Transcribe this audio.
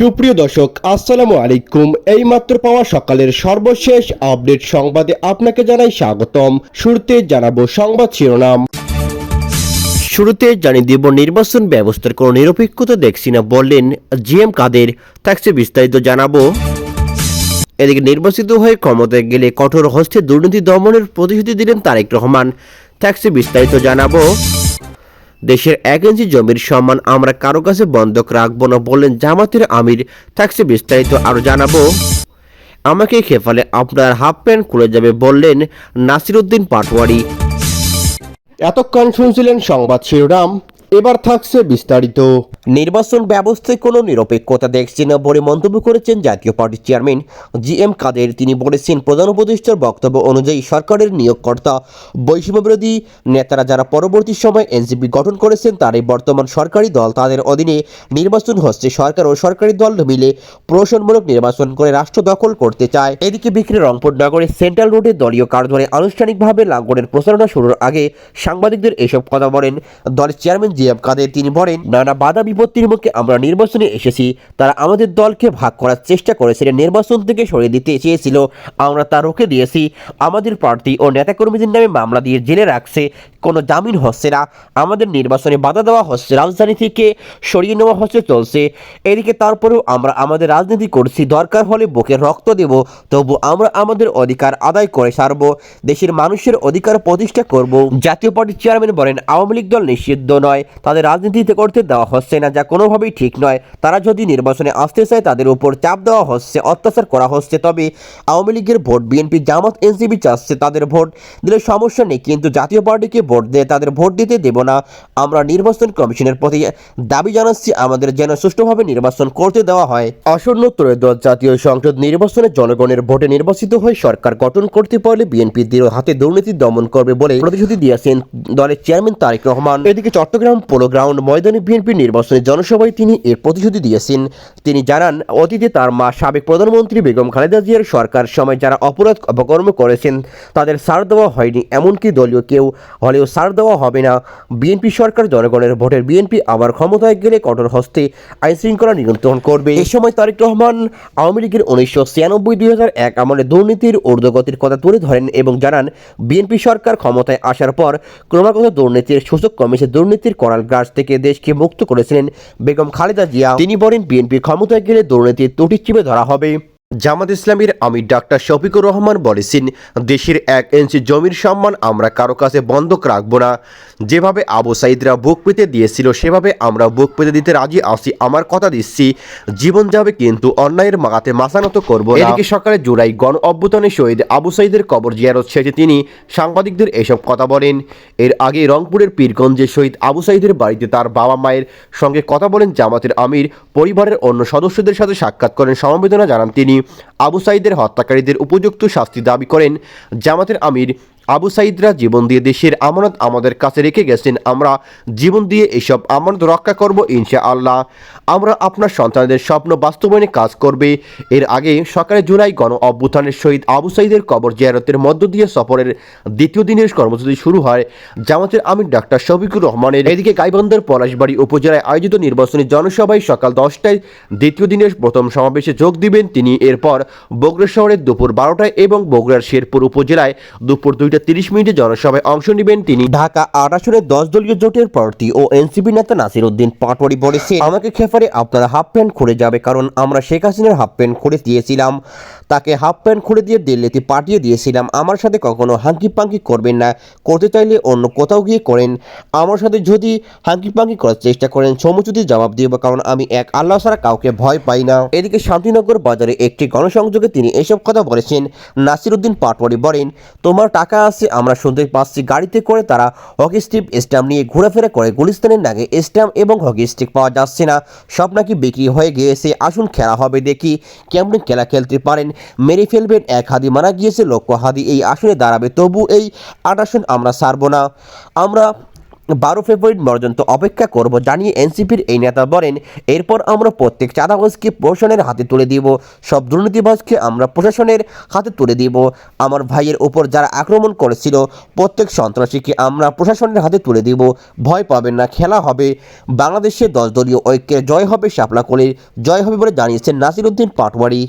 সুপ্রিয় দর্শক, আসসালামু আলাইকুম। এই মাত্র পাওয়া সকালের সর্বশেষ আপডেট সংবাদে আপনাকে জানাই স্বাগতম। শুরুতে জানাব সংবাদ শিরোনাম। শুরুতে জানিয়ে দিব, নির্বাচন ব্যবস্থার কোনো নিরপেক্ষতা দেখছি না বললেন জি এম কাদের। থাকছে বিস্তারিত জানাব। এদিকে নির্বাচিত হয়ে ক্ষমতায় গেলে কঠোর হস্তে দুর্নীতি দমনের প্রতিশ্রুতি দিলেন তারেক রহমান। থাকছে বিস্তারিত জানাব। দেশের এক ইঞ্চি জমির সম্মান আমরা কারও কাছে বন্ধক রাখব না বললেন জামাতের আমির। থাকছে বিস্তারিত আরও জানাব। আমাকে খেফালে আপনার হাফ প্যান্ট খুলে যাবে বললেন নাসির নাসিরুদ্দিন পাটওয়ারি এতক্ষণ শুনছিলেন সংবাদ শিরোনাম। এবার থাকছে বিস্তারিত। নির্বাচন ব্যবস্থায় কোনো নিরপেক্ষতা দেখছে না বলে মন্তব্য করেছেন জাতীয় পার্টির চেয়ারম্যান জি এম কাদের। তিনি বলেছেন, প্রধান উপদেষ্টার বক্তব্য অনুযায়ী সরকারের নিয়োগকর্তা বৈষম্য বিরোধী নেতারা যারা পরবর্তী সময় এনসিপি গঠন করেছেন, তারাই বর্তমান সরকারি দল। তাদের অধীনে নির্বাচন হচ্ছে। সরকার ও সরকারি দল মিলে প্রশাসনমূলক নির্বাচন করে রাষ্ট্র দখল করতে চায়। এদিকে বিক্রি রংপুর নগরে সেন্ট্রাল রোডে দলীয় কার্যালয়ে আনুষ্ঠানিকভাবে লাঙ্গনের প্রচারণা শুরুর আগে সাংবাদিকদের এসব কথা বলেন দলের চেয়ারম্যান জি এম কাদের তিনি বলেন, নানা বাধা বিপত্তির মুখে আমরা নির্বাচনে এসেছি, তারা আমাদের দলকে ভাগ করার চেষ্টা করেছিলেন নির্বাচন থেকে সরিয়ে দিতে চেয়েছিল। আমরা তা রুখে দিয়েছি। আমাদের প্রার্থী ও নেতাকর্মীদের নামে মামলা দিয়ে জেলে রাখছে। কোনো জামিন হচ্ছে না। আমাদের নির্বাচনে বাধা দেওয়া হচ্ছে। রাজধানী থেকে সরিয়ে নেওয়া হচ্ছে, চলছে। এদিকে তারপরেও আমরা আমাদের রাজনীতি করছি। দরকার হলে বুকে রক্ত দেব। তবু আমরা আমাদের অধিকার আদায় করে সারব। দেশের মানুষের অধিকার প্রতিষ্ঠা করব। জাতীয় পার্টির চেয়ারম্যান বলেন, আওয়ামী লীগ দল নিষিদ্ধ নয়। তাদের রাজনীতিতে করতে দেওয়া হচ্ছে না, যা কোনোভাবেই ঠিক নয়। তারা যদি নির্বাচনে আসতে চায়, তাদের উপর চাপ দেওয়া হচ্ছে, অত্যাচার করা হচ্ছে। তবে আওয়ামী লীগের ভোট, বিএনপি জামাত, এনসিপি চাচ্ছে তাদের ভোট দিলে সমস্যা নেই, কিন্তু জাতীয় পার্টিকে ভোট দিয়ে তাদের ভোট দিতে দেব না। আমরা নির্বাচন কমিশনের প্রতি দাবি জানাচ্ছি, আমাদের যেন সুষ্ঠুভাবে নির্বাচন করতে দেওয়া হয়। আসন্ন ত্রয়োদশ জাতীয় সংসদ নির্বাচনে জনগণের ভোটে নির্বাচিত হয়ে সরকার গঠন করতে পারলে বিএনপি দৃঢ় হাতে দুর্নীতি দমন করবে বলে প্রতিশ্রুতি দিয়েছেন দলের চেয়ারম্যান তারেক রহমান। এদিকে চট্টগ্রাম পোলো গ্রাউন্ড ময়দানে বিএনপি নির্বাচনী জনসভায় তিনি এর প্রতিশ্রুতি দিয়েছেন। তিনি জানান, অতীতে তার মা সাবেক প্রধানমন্ত্রী বেগম খালেদা জিয়ার সরকার সময় যারা অপরাধ অপকর্ম করেছেন, তাদের ছাড় দেওয়া হয়নি, এমনকি দলীয় কেউ হলেও ছাড় দেওয়া হবে না। বিএনপি সরকার জনগণের ভোটের বিএনপি আবার ক্ষমতায় গেলে কঠোর হস্তে আইন শৃঙ্খলা নিয়ন্ত্রণ করবে। এই সময় তারেক রহমান আওয়ামী লীগের উনিশশো ছিয়ানব্বই দুই হাজার এক আমলে দুর্নীতির ঊর্ধ্বগতির কথা তুলে ধরেন এবং জানান বিএনপি সরকার ক্ষমতায় আসার পর ক্রমাগত দুর্নীতির সূচক কমেছে, দুর্নীতির করাল গ্রাস থেকে দেশকে মুক্ত করেছিলেন বেগম খালেদা জিয়া। তিনি বলেন বিএনপি ক্ষমতায় গেলে দুর্নীতির ত্রুটি চিপে ধরা হবে। জামাত ইসলামীর আমির ডাক্তার শফিকুর রহমান বলেছেন, দেশের এক ইঞ্চি জমির সম্মান আমরা কারও কাছে বন্ধক রাখব না। যেভাবে আবু সাইদরা বুক পেতে দিয়েছিল, সেভাবে আমরা বুক পেতে দিতে রাজি আছি, আমার কথা দিচ্ছি। জীবন যাবে কিন্তু অন্যায়ের মাগাতে মাসানত করব। এদিকে সকালে জুলাই গণ অভ্যুত্থানে শহীদ আবু সাইদের কবর জিয়ারত শেষে তিনি সাংবাদিকদের এসব কথা বলেন। এর আগে রংপুরের পীরগঞ্জে শহীদ আবু সাইদের বাড়িতে তার বাবা মায়ের সঙ্গে কথা বলেন জামাতের আমির, পরিবারের অন্য সদস্যদের সাথে সাক্ষাৎ করেন, সমবেদনা জানান তিনি। আবু সাইদের হত্যাকারীদের উপযুক্ত শাস্তি দাবি করেন জামাতের আমির আবু সাইদরা জীবন দিয়ে দেশের আমানত আমাদের কাছে রেখে গেছেন। আমরা জীবন দিয়ে এসব আমানত রক্ষা করব ইনশা আল্লাহ আমরা আপনার সন্তানদের স্বপ্ন বাস্তবায়নে কাজ করবে। এর আগে সকালে জুলাই গণ অভ্যুত্থানের শহীদ আবু সাইদের কবর জিয়ারতের মধ্য দিয়ে সফরের দ্বিতীয় দিনের কর্মসূচি শুরু হয়। জামাতের আমির ডাক্তার শফিকুর রহমানের এদিকে গাইবান্ধার পলাশবাড়ি উপজেলায় আয়োজিত নির্বাচনী জনসভায় সকাল দশটায় দ্বিতীয় দিনের প্রথম সমাবেশে যোগ দিবেন তিনি। এরপর বগুড়া শহরের দুপুর বারোটায় এবং বগুড়ার শেরপুর উপজেলায় দুপুর দুইটা মিনিটে জনসভায় অংশ নেবেন তিনি। ঢাকা আট আসনের দশ দলীয় জোটের প্রার্থী ও এনসিপি নেতা নাসির উদ্দিন পাটোয়ারি বলেছে আমাকে খেফারে আপনারা হাফ প্যান্ট খুলে যাবে কারণ আমরা শেখ হাসিনার হাফ প্যান্ট খুলে দিয়েছিলাম। তাকে হাফ প্যান্ট খুলে দিয়ে দিল্লিতে পাঠিয়ে দিয়েছিলাম। আমার সাথে কখনো হাঙ্কি পাঙ্কি করবেন না। করতে চাইলে অন্য কোথাও গিয়ে করেন। আমার সাথে যদি হাঙ্কি পাঙ্কি করার চেষ্টা করেন সমুচিত জবাব দিব কারণ আমি এক আল্লাহ ছাড়া কাউকে ভয় পাই না। এদিকে শান্তিনগর বাজারে একটি গণসংযোগে তিনি এসব কথা বলেছেন। নাসির উদ্দিন পাটোয়ারি বলেন, তোমার টাকা আছে আমরা শুনতে পাচ্ছি গাড়িতে করে তারা হকি স্টিক স্ট্যাম্প নিয়ে ঘোরাফেরা করে। গুলিস্তানের নাগে স্ট্যাম্প এবং হকি স্টিক পাওয়া যাচ্ছে না। সব নাকি বিক্রি হয়ে গিয়েছে। আসুন খেলা হবে দেখি কেমন খেলা খেলতে পারেন। মেরে ফেলবেন এক হাদি, মারা গিয়েছে লক্ষ্য হাদি। এই আসনে দাঁড়াবে, তবু এই আট আসন আমরা সারবো না। আমরা বারো ফেব্রুয়ারি পর্যন্ত অপেক্ষা করব জানিয়ে এনসিপির এই নেতা বলেন, এরপর আমরা প্রত্যেক চাঁদাবাজকে প্রশাসনের হাতে তুলে দিব, সব দুর্নীতিবাজকে আমরা প্রশাসনের হাতে তুলে দিব। আমার ভাইয়ের ওপর যারা আক্রমণ করেছিল, প্রত্যেক সন্ত্রাসীকে আমরা প্রশাসনের হাতে তুলে দিব। ভয় পাবেন না, খেলা হবে। বাংলাদেশে দশ দলীয় ঐক্যের জয় হবে শাপলা কোলের, জয় হবে বলে জানিয়েছেন নাসিরুদ্দিন পাটওয়ারি